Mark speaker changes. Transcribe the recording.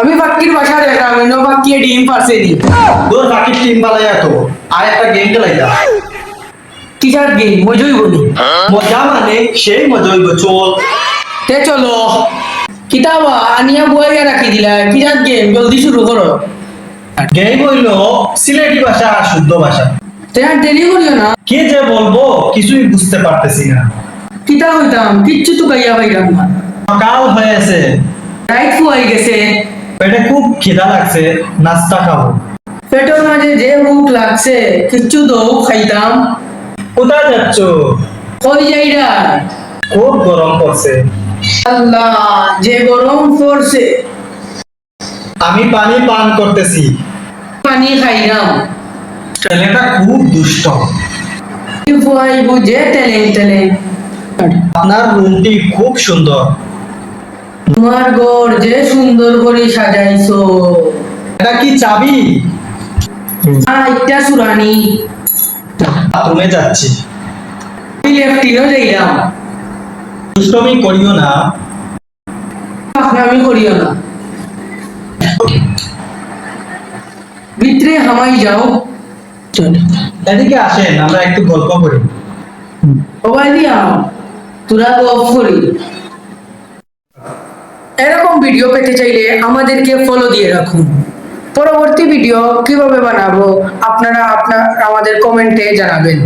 Speaker 1: আমি পাক্কির বাসা দেখলাম এনো পাক্কিয়ে ডিম পারছে নি।
Speaker 2: তোর বাকি টিম বালাই তো আর একটা গেম খেলাইতা
Speaker 1: কিসার গেম মজুই বলি
Speaker 2: মজা মানে সেই মজা হইব চল।
Speaker 1: তে চলো। কিতাবা আনিয়া বইয়া রাখি দিলা। কিসার গেম জলদি শুরু করো।
Speaker 2: গেম হইল সিলেটি ভাষা আর শুদ্ধ ভাষা।
Speaker 1: আর দেরি করিও না।
Speaker 2: কে যে বলব কিছুই বুঝতে পারতেছি না।
Speaker 1: কিতা হইতাম কিচ্ছু তো গাইয়া পাইলাম না।
Speaker 2: সকাল হয়েছে।
Speaker 1: রাইট ফুয়াই গেছে।
Speaker 2: পেটে খুব খিদা লাগছে নাস্তা খাব।
Speaker 1: পেটের মাঝে যে ভুক লাগছে কিচ্ছু তো খাইতাম।
Speaker 2: কোথায় যাচ্ছ?
Speaker 1: কই যাইরা
Speaker 2: খুব গরম পড়ছে।
Speaker 1: আল্লাহ যে গরম পড়ছে।
Speaker 2: আমি পানি পান করতেছি।
Speaker 1: পানি খাইলাম।
Speaker 2: ছেলেটা খুব দুষ্ট।
Speaker 1: ফুয়াই বুঝে টেলেন টেলেন।
Speaker 2: আপনার রুমটি খুব সুন্দর।
Speaker 1: তোমার ঘর যে সুন্দর করে সাজাইছো।
Speaker 2: এটা কি চাবি?
Speaker 1: আর একটা সুরানি
Speaker 2: বাথরুমে যাচ্ছি।
Speaker 1: আমি লেফটিনও যাইলাম।
Speaker 2: দুষ্টমি করিও না।
Speaker 1: আমি করিও না। ভিতরে হামাই যাও।
Speaker 2: এদিকে আসেন আমরা একটু গল্প করি।
Speaker 1: তোরা গল্প করি। এরকম ভিডিও পেতে চাইলে আমাদেরকে ফলো দিয়ে রাখুন। পরবর্তী ভিডিও কীভাবে বানাবো আপনারা আপনার আমাদের কমেন্টে জানাবেন।